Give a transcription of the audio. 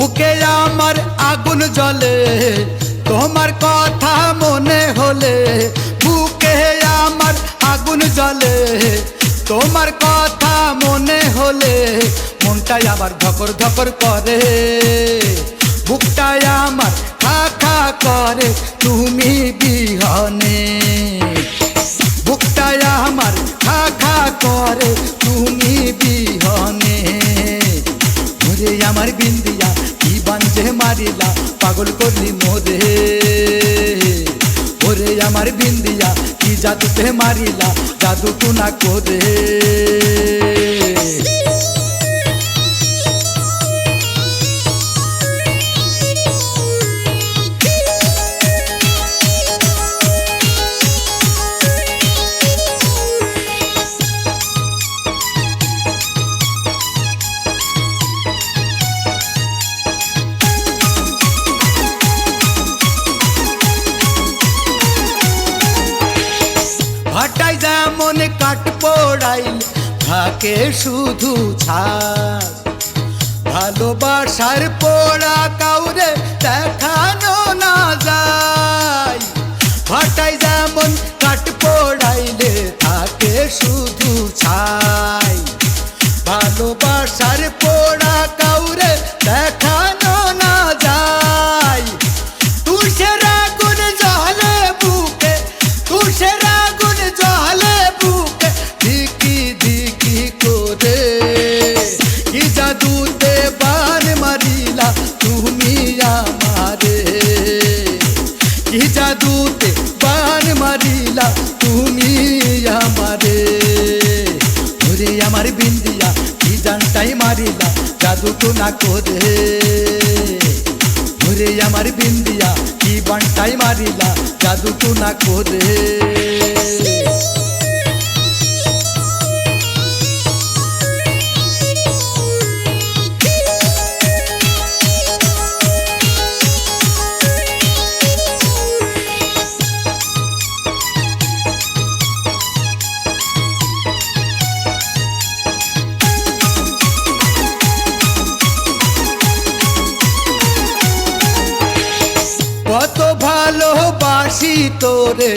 বুকে আমার আগুন জ্বলে, তোমার কথা মনে হলে বুকে আমার আগুন জ্বলে, তোমার কথা মনে হলে মনটাই আমার ধকর ধকর করে, বুকটাই আমার খা খা করে, তুমি বিহনে মারিলা পাগল করলি মোরে ওরে আমার বিন্দিয়া কি জাদুতে মারিলা জাদু টুনা করে থাকে শুধু ছাড় ভালোবাসার পোড়া কাউরে দেখানো না যায়। ভাটাই যেমন কাঠ পোড়াইলে, থাকে শুধু ছাই। জাদুতে বান মারিলা তুমি আমারে কি জাদুতে বান মারিলা তুমি আমারে ওরে আমার বিন্দিয়া কি জানটাই মারিলা জাদু তো না করে ওরে আমার বিন্দিয়া কি বানটাই মারিলা জাদু তো না করে কত ভালোবাসি তোরে।